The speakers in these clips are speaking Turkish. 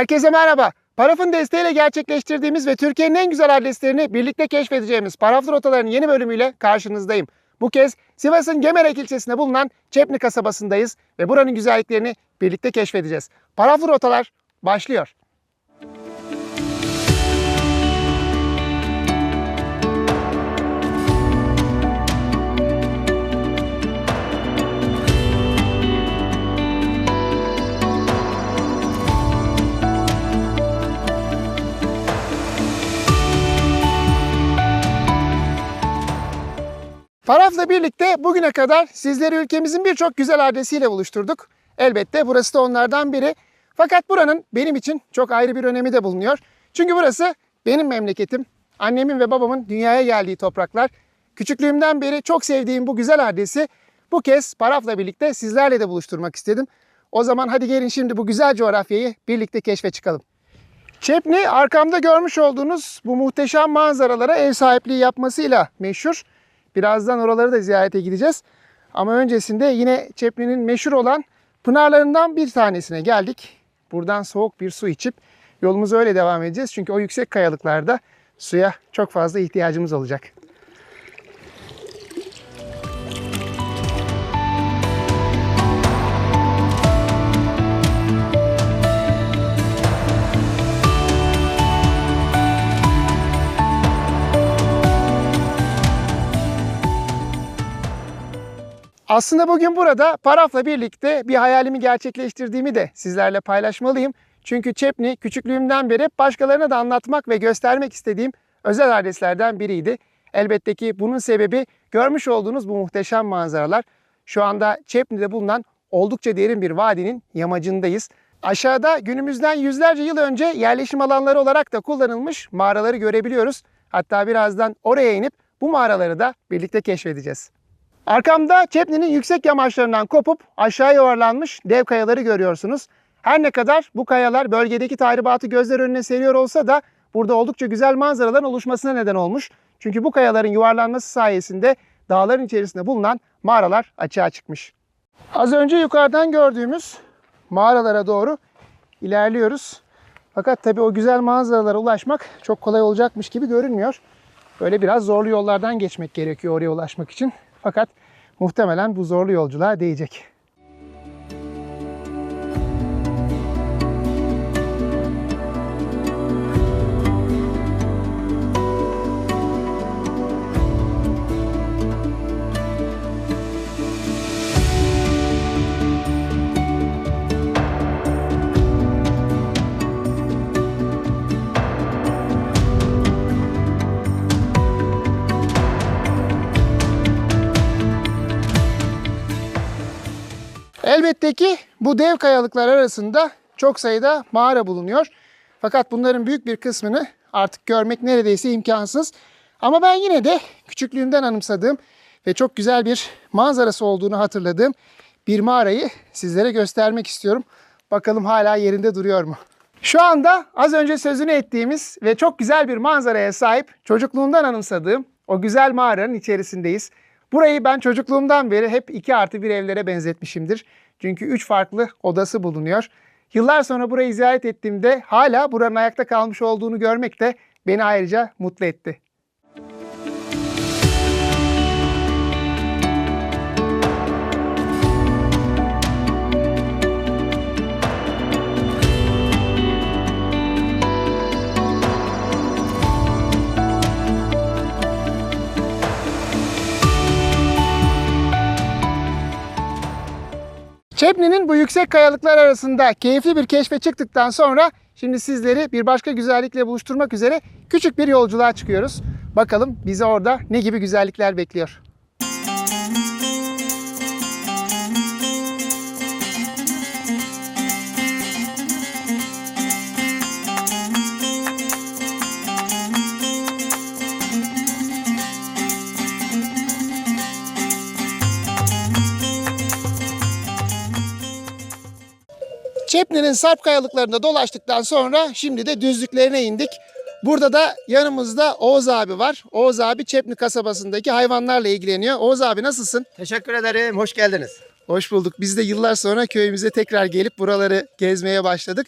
Herkese merhaba. Paraf'ın desteğiyle gerçekleştirdiğimiz ve Türkiye'nin en güzel adreslerini birlikte keşfedeceğimiz Paraflı Rotaları'nın yeni bölümüyle karşınızdayım. Bu kez Sivas'ın Gemerek ilçesinde bulunan Çepni kasabasındayız ve buranın güzelliklerini birlikte keşfedeceğiz. Paraflı Rotalar başlıyor. Paraf'la birlikte bugüne kadar sizleri ülkemizin birçok güzel adresiyle buluşturduk. Elbette burası da onlardan biri. Fakat buranın benim için çok ayrı bir önemi de bulunuyor. Çünkü burası benim memleketim. Annemin ve babamın dünyaya geldiği topraklar. Küçüklüğümden beri çok sevdiğim bu güzel adresi bu kez Paraf'la birlikte sizlerle de buluşturmak istedim. O zaman hadi gelin şimdi bu güzel coğrafyayı birlikte keşfe çıkalım. Çepni arkamda görmüş olduğunuz bu muhteşem manzaralara ev sahipliği yapmasıyla meşhur. Birazdan oraları da ziyarete gideceğiz. Ama öncesinde yine Çepli'nin meşhur olan pınarlarından bir tanesine geldik. Buradan soğuk bir su içip yolumuza öyle devam edeceğiz. Çünkü o yüksek kayalıklarda suya çok fazla ihtiyacımız olacak. Aslında bugün burada Paraf'la birlikte bir hayalimi gerçekleştirdiğimi de sizlerle paylaşmalıyım. Çünkü Çepni küçüklüğümden beri başkalarına da anlatmak ve göstermek istediğim özel adreslerden biriydi. Elbette ki bunun sebebi görmüş olduğunuz bu muhteşem manzaralar. Şu anda Çepni'de bulunan oldukça derin bir vadinin yamacındayız. Aşağıda günümüzden yüzlerce yıl önce yerleşim alanları olarak da kullanılmış mağaraları görebiliyoruz. Hatta birazdan oraya inip bu mağaraları da birlikte keşfedeceğiz. Arkamda Çepni'nin yüksek yamaçlarından kopup aşağı yuvarlanmış dev kayaları görüyorsunuz. Her ne kadar bu kayalar bölgedeki tahribatı gözler önüne seriyor olsa da burada oldukça güzel manzaraların oluşmasına neden olmuş. Çünkü bu kayaların yuvarlanması sayesinde dağların içerisinde bulunan mağaralar açığa çıkmış. Az önce yukarıdan gördüğümüz mağaralara doğru ilerliyoruz. Fakat tabii o güzel manzaralara ulaşmak çok kolay olacakmış gibi görünmüyor. Böyle biraz zorlu yollardan geçmek gerekiyor oraya ulaşmak için. Fakat muhtemelen bu zorlu yolculuğa değecek. Elbette ki bu dev kayalıklar arasında çok sayıda mağara bulunuyor. Fakat bunların büyük bir kısmını artık görmek neredeyse imkansız. Ama ben yine de küçüklüğümden anımsadığım ve çok güzel bir manzarası olduğunu hatırladığım bir mağarayı sizlere göstermek istiyorum. Bakalım hala yerinde duruyor mu? Şu anda az önce sözünü ettiğimiz ve çok güzel bir manzaraya sahip çocukluğumdan anımsadığım o güzel mağaranın içerisindeyiz. Burayı ben çocukluğumdan beri hep 2 artı bir evlere benzetmişimdir. Çünkü 3 farklı odası bulunuyor. Yıllar sonra burayı ziyaret ettiğimde hala buranın ayakta kalmış olduğunu görmek de beni ayrıca mutlu etti. Çepni'nin bu yüksek kayalıklar arasında keyifli bir keşfe çıktıktan sonra şimdi sizleri bir başka güzellikle buluşturmak üzere küçük bir yolculuğa çıkıyoruz. Bakalım bizi orada ne gibi güzellikler bekliyor. Çepni'nin sarp kayalıklarında dolaştıktan sonra şimdi de düzlüklerine indik. Burada da yanımızda Oğuz abi var. Oğuz abi Çepni kasabasındaki hayvanlarla ilgileniyor. Oğuz abi nasılsın? Teşekkür ederim. Hoş geldiniz. Hoş bulduk. Biz de yıllar sonra köyümüze tekrar gelip buraları gezmeye başladık.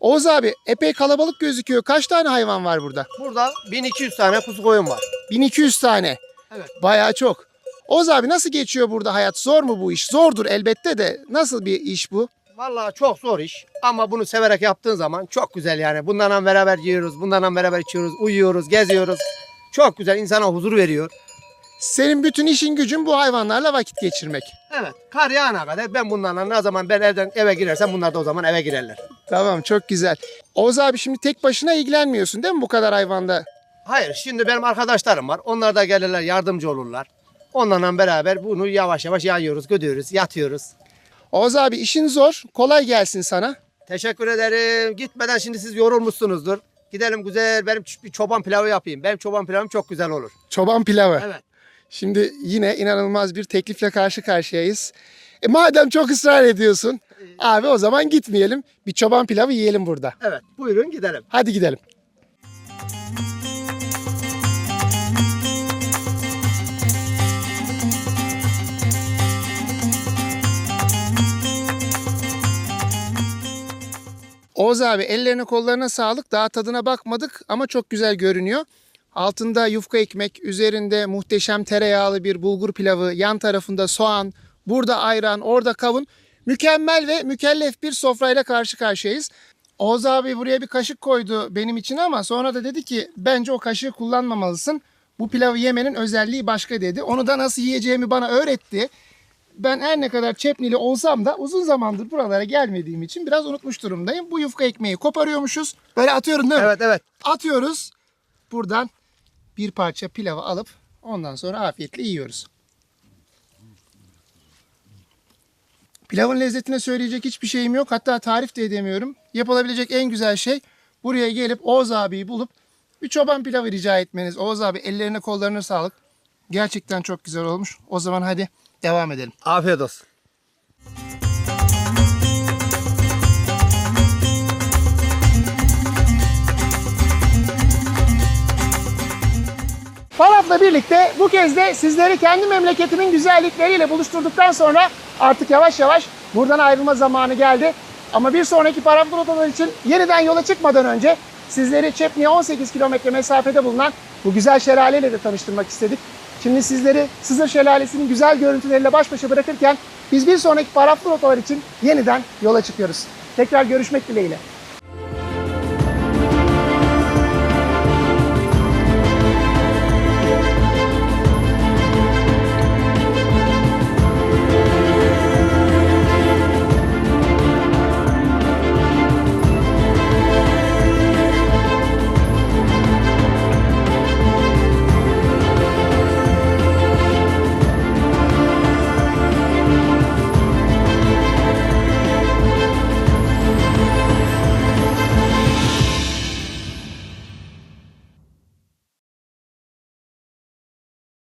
Oğuz abi epey kalabalık gözüküyor. Kaç tane hayvan var burada? Burada 1200 tane kuzu koyun var. 1200 tane. Evet. Bayağı çok. Oğuz abi nasıl geçiyor burada hayat? Zor mu bu iş? Zordur elbette de. Nasıl bir iş bu? Vallahi çok zor iş ama bunu severek yaptığın zaman çok güzel yani. Bunlarla beraber yiyoruz, bunlarla beraber içiyoruz, uyuyoruz, geziyoruz. Çok güzel insana huzur veriyor. Senin bütün işin gücün bu hayvanlarla vakit geçirmek. Evet kar yağana kadar ben bunlarla ne zaman ben evden eve girersem bunlar da o zaman eve girerler. Tamam çok güzel. Oğuz abi şimdi tek başına ilgilenmiyorsun değil mi bu kadar hayvanda? Hayır şimdi benim arkadaşlarım var. Onlar da gelirler yardımcı olurlar. Onlarla beraber bunu yavaş yavaş yayıyoruz, gödüyoruz, yatıyoruz. Oğuz abi işin zor. Kolay gelsin sana. Teşekkür ederim. Gitmeden şimdi siz yorulmuşsunuzdur. Gidelim güzel benim bir çoban pilavı yapayım. Benim çoban pilavım çok güzel olur. Çoban pilavı. Evet. Şimdi yine inanılmaz bir teklifle karşı karşıyayız. E madem çok ısrar ediyorsun abi o zaman gitmeyelim. Bir çoban pilavı yiyelim burada. Evet. Buyurun gidelim. Hadi gidelim. Oğuz abi ellerine kollarına sağlık. Daha tadına bakmadık ama çok güzel görünüyor. Altında yufka ekmek, üzerinde muhteşem tereyağlı bir bulgur pilavı, yan tarafında soğan, burada ayran, orada kavun. Mükemmel ve mükellef bir sofrayla karşı karşıyayız. Oğuz abi buraya bir kaşık koydu benim için ama sonra da dedi ki bence o kaşığı kullanmamalısın. Bu pilavı yemenin özelliği başka dedi. Onu da nasıl yiyeceğimi bana öğretti. Ben her ne kadar Çepnili olsam da uzun zamandır buralara gelmediğim için biraz unutmuş durumdayım. Bu yufka ekmeği koparıyormuşuz. Böyle atıyorum değil mi? Evet evet. Atıyoruz. Buradan bir parça pilavı alıp ondan sonra afiyetle yiyoruz. Pilavın lezzetine söyleyecek hiçbir şeyim yok. Hatta tarif de edemiyorum. Yapılabilecek en güzel şey buraya gelip Oğuz abiyi bulup bir çoban pilavı rica etmeniz. Oğuz abi ellerine kollarına sağlık. Gerçekten çok güzel olmuş. O zaman hadi devam edelim. Afiyet olsun. Falaf'la birlikte bu kez de sizleri kendi memleketimin güzellikleriyle buluşturduktan sonra artık yavaş yavaş buradan ayrılma zamanı geldi. Ama bir sonraki Paraflı rotalar için yeniden yola çıkmadan önce sizleri Çepni'ye 18 kilometre mesafede bulunan bu güzel şelaleyle de tanıştırmak istedik. Şimdi sizleri Sızır Şelalesi'nin güzel görüntüleriyle baş başa bırakırken biz bir sonraki Paraflı rotalar için yeniden yola çıkıyoruz. Tekrar görüşmek dileğiyle.